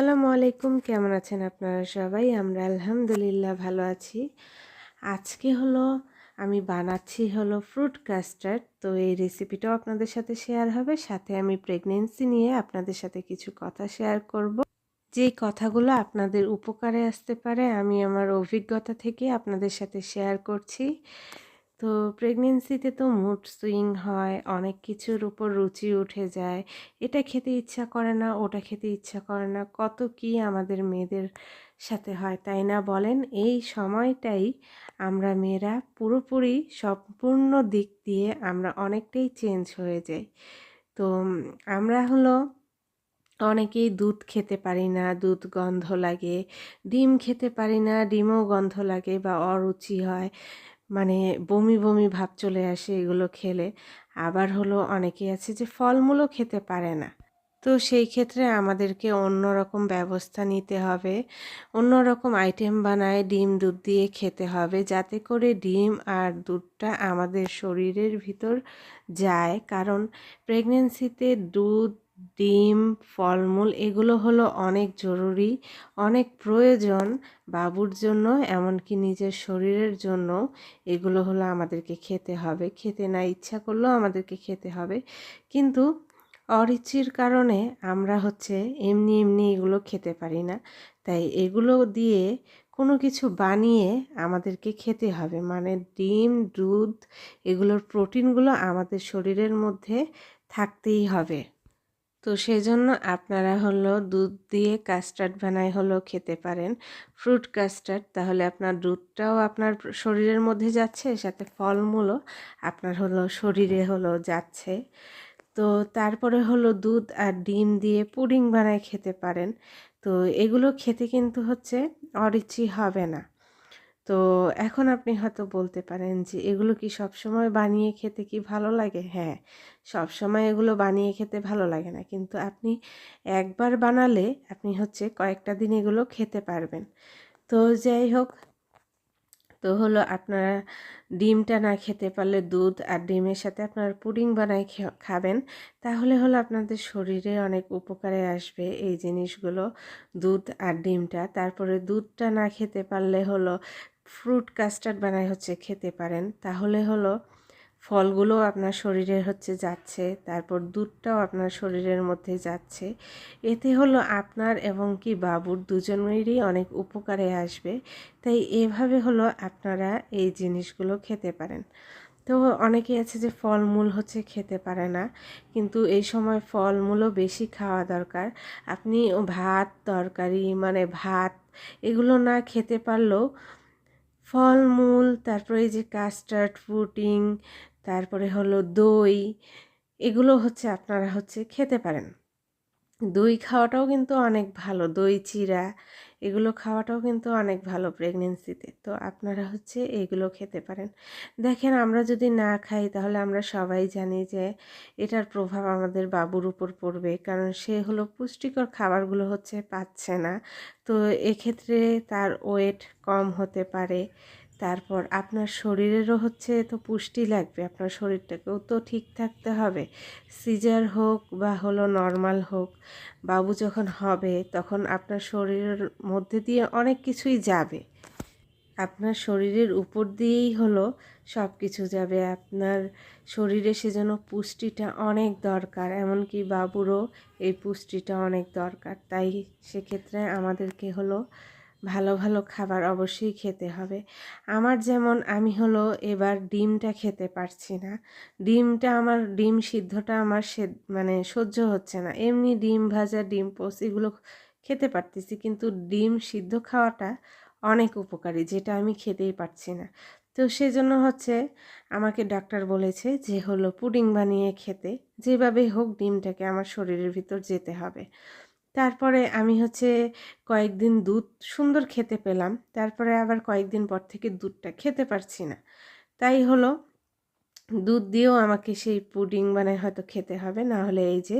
আসসালামু আলাইকুম, কেমন আছেন আপনারা সবাই? আমরা আলহামদুলিল্লাহ ভালো আছি। আজকে হলো, আমি বানাচ্ছি হলো ফ্রুট কাস্টার্ড তো এই রেসিপিটাও আপনাদের সাথে শেয়ার হবে, সাথে আমি প্রেগনেন্সি নিয়ে আপনাদের সাথে কিছু কথা শেয়ার করব। যে কথাগুলো আপনাদের উপকারে আসতে পারে, আমি আমার অভিজ্ঞতা থেকে আপনাদের সাথে শেয়ার করছি। তো প্রেগনেন্সিতে তো মুড সুইং হয়, অনেক কিছুর উপর রুচি উঠে যায়। এটা খেতে ইচ্ছা করে না, ওটা খেতে ইচ্ছা করে না। কত কি আমাদের মেয়েদের সাথে হয়, তাই না বলেন? এই সময়টাই আমরা মেয়েরা পুরোপুরি সম্পূর্ণ দিক দিয়ে আমরা অনেকটাই চেঞ্জ হয়ে যাই। তো আমরা হলো অনেকেই দুধ খেতে পারি না, দুধ গন্ধ লাগে, ডিম খেতে পারি না, ডিমও গন্ধ লাগে বা অরুচি হয়। মানে বমি বমি ভাব চলে আসে এগুলো খেলে। আবার হলো অনেকে আছে যে ফলমূলও খেতে পারে না। তো সেই ক্ষেত্রে আমাদেরকে অন্যরকম ব্যবস্থা নিতে হবে। অন্যরকম আইটেম বানায় ডিম, দুধ দিয়ে খেতে হবে যাতে করে ডিম আর দুধটা আমাদের শরীরের ভিতর যায়। কারণ প্রেগনেন্সিতে দুধ ডিম, ফলমূল, এগুলো হলো অনেক জরুরি, অনেক প্রয়োজন বাবুর জন্য, এমনকি নিজের শরীরের জন্য। এগুলো হলো আমাদেরকে খেতে হবে। খেতে না ইচ্ছা করলেও আমাদেরকে খেতে হবে। কিন্তু অরিচির কারণে আমরা হচ্ছে এমনি এমনি এগুলো খেতে পারি না। তাই এগুলো দিয়ে কোনো কিছু বানিয়ে আমাদেরকে খেতে হবে। মানে ডিম, দুধ, এগুলোর প্রোটিনগুলো আমাদের শরীরের মধ্যে থাকতেই হবে। তো সেই জন্য আপনারা হলো দুধ দিয়ে কাস্টার্ড বানায় হলো খেতে পারেন। ফ্রুট কাস্টার্ড তাহলে আপনার দুধটাও আপনার শরীরের মধ্যে যাচ্ছে, সাথে ফলমূলও আপনার হলো শরীরে হলো যাচ্ছে। তো তারপরে হলো দুধ আর ডিম দিয়ে পুডিং বানায় খেতে পারেন। তো এগুলো খেতে কিন্তু হচ্ছে অরিচি হবে না। তো এখন আপনি হয়তো বলতে পারেন যে, এগুলো কি সবসময় বানিয়ে খেতে কি ভালো লাগে? হ্যাঁ সবসময় এগুলো বানিয়ে খেতে ভালো লাগে না। কিন্তু আপনি একবার বানালে আপনি হচ্ছে কয়েকটা দিন এগুলো খেতে পারবেন। তো যাই হোক, তো হলো আপনারা ডিমটা না খেতে পারলে দুধ আর ডিমের সাথে আপনারা পুডিং বানাই খাবেন, তাহলে হলো আপনাদের শরীরে অনেক উপকারে আসবে এই জিনিসগুলো, দুধ আর ডিমটা। তারপরে দুধটা না খেতে পারলে হলো ফ্রুট কাস্টার্ড বানাই হচ্ছে খেতে পারেন। তাহলে হলো ফলগুলো আপনার শরীরে হচ্ছে যাচ্ছে, তারপর দুধটাও আপনার শরীরের মধ্যে যাচ্ছে। এতে হলো আপনার এবং কি বাবুর দুজনেরই অনেক উপকারে আসবে। তাই এভাবে হলো আপনারা এই জিনিসগুলো খেতে পারেন। তো অনেকে আছে যে ফলমূল হচ্ছে খেতে পারে না, কিন্তু এই সময় ফলমূলও বেশি খাওয়া দরকার। আপনি ভাত, তরকারি মানে ভাত, এগুলো না খেতে পারলেও ফলমূল, তারপরে এই যে কাস্টার্ড ফুটিং তারপরে হলো দই, এগুলো হচ্ছে আপনারা হচ্ছে খেতে পারেন। দই খাওয়াটাও কিন্তু অনেক ভালো, দই চিরা এগুলো খাওয়াটাও কিন্তু অনেক ভালো প্রেগনেন্সিতে তো আপনারা হচ্ছে এগুলো খেতে পারেন। দেখেন আমরা যদি না খাই তাহলে আমরা সবাই জানি যে এটার প্রভাব আমাদের বাবুর উপর পড়বে। কারণ সে হলো পুষ্টিকর খাবারগুলো হচ্ছে পাচ্ছে না। তো এক্ষেত্রে তার ওয়েট কম হতে পারে। তারপর আপনার শরীরেরও হচ্ছে তো পুষ্টি লাগবে, আপনার শরীরটাকেও তো ঠিক থাকতে হবে। সিজার হোক বা হলো নর্মাল হোক, বাবু যখন হবে তখন আপনার শরীরের মধ্যে দিয়ে অনেক কিছুই যাবে। আপনার শরীরের উপর দিয়েই হলো সব কিছু যাবে, আপনার শরীরে সেজন্য পুষ্টিটা অনেক দরকার, এমনকি বাবুরও এই পুষ্টিটা অনেক দরকার। তাই সেক্ষেত্রে আমাদেরকে হলো ভালো ভালো খাবার অবশ্যই খেতে হবে। আমার যেমন, আমি হলো এবার ডিমটা খেতে পারছি না। ডিমটা আমার, ডিম সিদ্ধটা আমার সে মানে সহ্য হচ্ছে না। এমনি ডিম ভাজা, ডিম পোস এগুলো খেতে পারতেছি কিন্তু ডিম সিদ্ধ খাওয়াটা অনেক উপকারী, যেটা আমি খেতেই পারছি না। তো সেজন্য হচ্ছে আমাকে ডাক্তার বলেছে যে হলো পুডিং বানিয়ে খেতে। যেভাবে হোক ডিমটাকে আমার শরীরের ভিতর যেতে হবে। তারপরে আমি হচ্ছে কয়েকদিন দুধ সুন্দর খেতে পেলাম। তারপরে আবার কয়েকদিন পর থেকে দুধটা খেতে পারছি না। তাই হলো, দুধ দিয়েও আমাকে সেই পুডিং বানায় হয়তো খেতে হবে। না হলে এই যে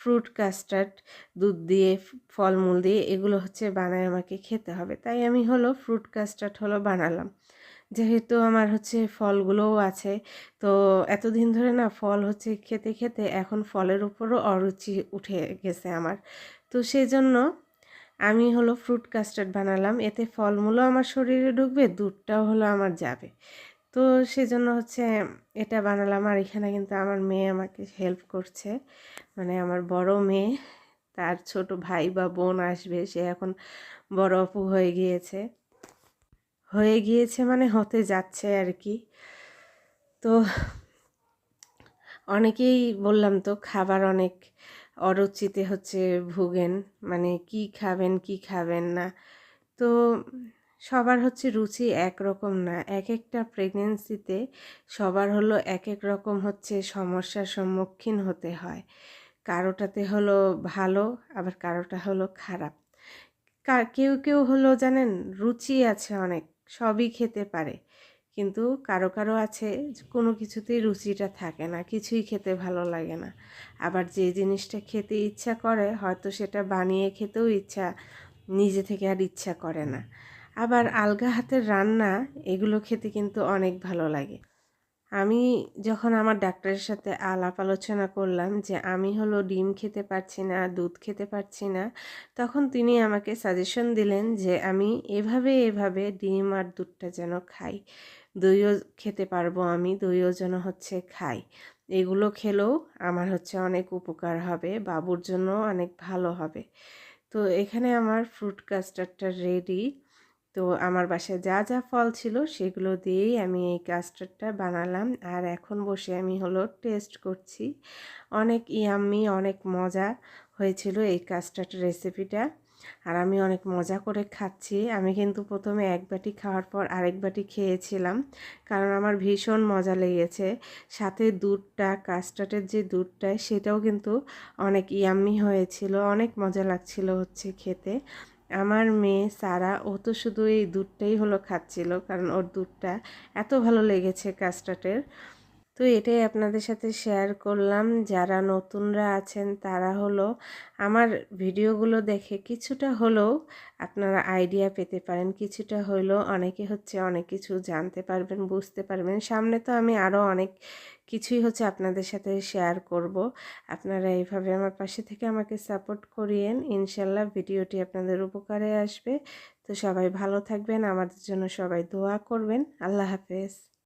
ফ্রুট কাস্টার্ড দুধ দিয়ে, ফলমূল দিয়ে এগুলো হচ্ছে বানায় আমাকে খেতে হবে। তাই আমি হলো ফ্রুট কাস্টার্ড হলো বানালাম। যেহেতু আমার হচ্ছে ফলগুলোও আছে, তো এতদিন ধরে না ফল হচ্ছে খেতে খেতে এখন ফলের উপরও অরুচি উঠে গেছে আমার। তো সেই জন্য আমি হলো ফ্রুট কাস্টার্ড বানালাম। এতে ফলমূলও আমার শরীরে ঢুকবে, দুধটাও হলো আমার যাবে। তো সেজন্য হচ্ছে এটা বানালাম। আর এখানে কিন্তু আমার মেয়ে আমাকে হেল্প করছে। মানে আমার বড় মেয়ে, তার ছোট ভাই বা বোন আসবে, সে এখন বড় অপু হয়ে গিয়েছে। হয়ে গিয়েছে মানে হতে যাচ্ছে আর কি। তো অনেকেই বললাম তো খাবার অনেক অরুচিতে হচ্ছে ভুগেন মানে কি খাবেন কি খাবেন না। তো সবার হচ্ছে রুচি একরকম না। এক একটা প্রেগনেন্সিতে সবার হলো এক এক রকম হচ্ছে সমস্যার সম্মুখীন হতে হয়। কারোটাতে হলো ভালো, আবার কারোটা হলো খারাপ। কেউ কেউ হলো জানেন রুচি আছে অনেক, সবই খেতে পারে। কিন্তু কারও কারও আছে কোনো কিছুতেই রুচিটা থাকে না, কিছুই খেতে ভালো লাগে না। আবার যে জিনিসটা খেতে ইচ্ছা করে, হয়তো সেটা বানিয়ে খেতেও ইচ্ছা, নিজে থেকে আর ইচ্ছা করে না। আবার আলগা হাতের রান্না, এগুলো খেতে কিন্তু অনেক ভালো লাগে। আমি যখন আমার ডাক্তারের সাথে আলাপ আলোচনা করলাম যে আমি হলো ডিম খেতে পারছি না, দুধ খেতে পারছি না, তখন তিনি আমাকে সাজেশন দিলেন যে আমি এভাবে এভাবে ডিম আর দুধটা যেন খাই। দইও খেতে পারব আমি, দইও যেন হচ্ছে খাই। এগুলো খেলেও আমার হচ্ছে অনেক উপকার হবে, বাবুর জন্য অনেক ভালো হবে। তো এখানে আমার ফ্রুট কাস্টার্ডটা রেডি তো আমার বাসায় যা যা ফল ছিল সেগুলো দিয়েই আমি এই কাস্টার্ডটা বানালাম। আর এখন বসে আমি হলো টেস্ট করছি। অনেক ইয়াম্মি অনেক মজা হয়েছিল এই কাস্টার্ড রেসিপিটা আর আমি অনেক মজা করে খাচ্ছি। আমি কিন্তু প্রথমে এক বাটি খাওয়ার পর আরেক বাটি খেয়েছিলাম, কারণ আমার ভীষণ মজা লেগেছে। সাথে দুধটা, কাস্টার্ডের যে দুধটা, সেটাও কিন্তু অনেক ইয়াম্মি হয়েছিল, অনেক মজা লাগছিল হচ্ছে খেতে। আমার মেয়ে সারা, ও তো শুধু এই দুধটাই হলো খাচ্ছিল, কারণ ওর দুধটা এত ভালো লেগেছে কাস্টার্ডের। তো এটাই আপনাদের সাথে শেয়ার করলাম। যারা নতুনরা আছেন, তারা হলো আমার ভিডিওগুলো দেখে কিছুটা হলেও আপনারা আইডিয়া পেতে পারেন, কিছুটা হলেও অনেকে হচ্ছে অনেক কিছু জানতে পারবেন, বুঝতে পারবেন। সামনে তো আমি আরও অনেক কিছুই হচ্ছে আপনাদের সাথে শেয়ার করব। আপনারা এইভাবে আমার পাশে থেকে আমাকে সাপোর্ট করিয়েন, ইনশাল্লাহ ভিডিওটি আপনাদের উপকারে আসবে। তো সবাই ভালো থাকবেন, আমাদের জন্য সবাই দোয়া করবেন। আল্লাহ হাফেজ।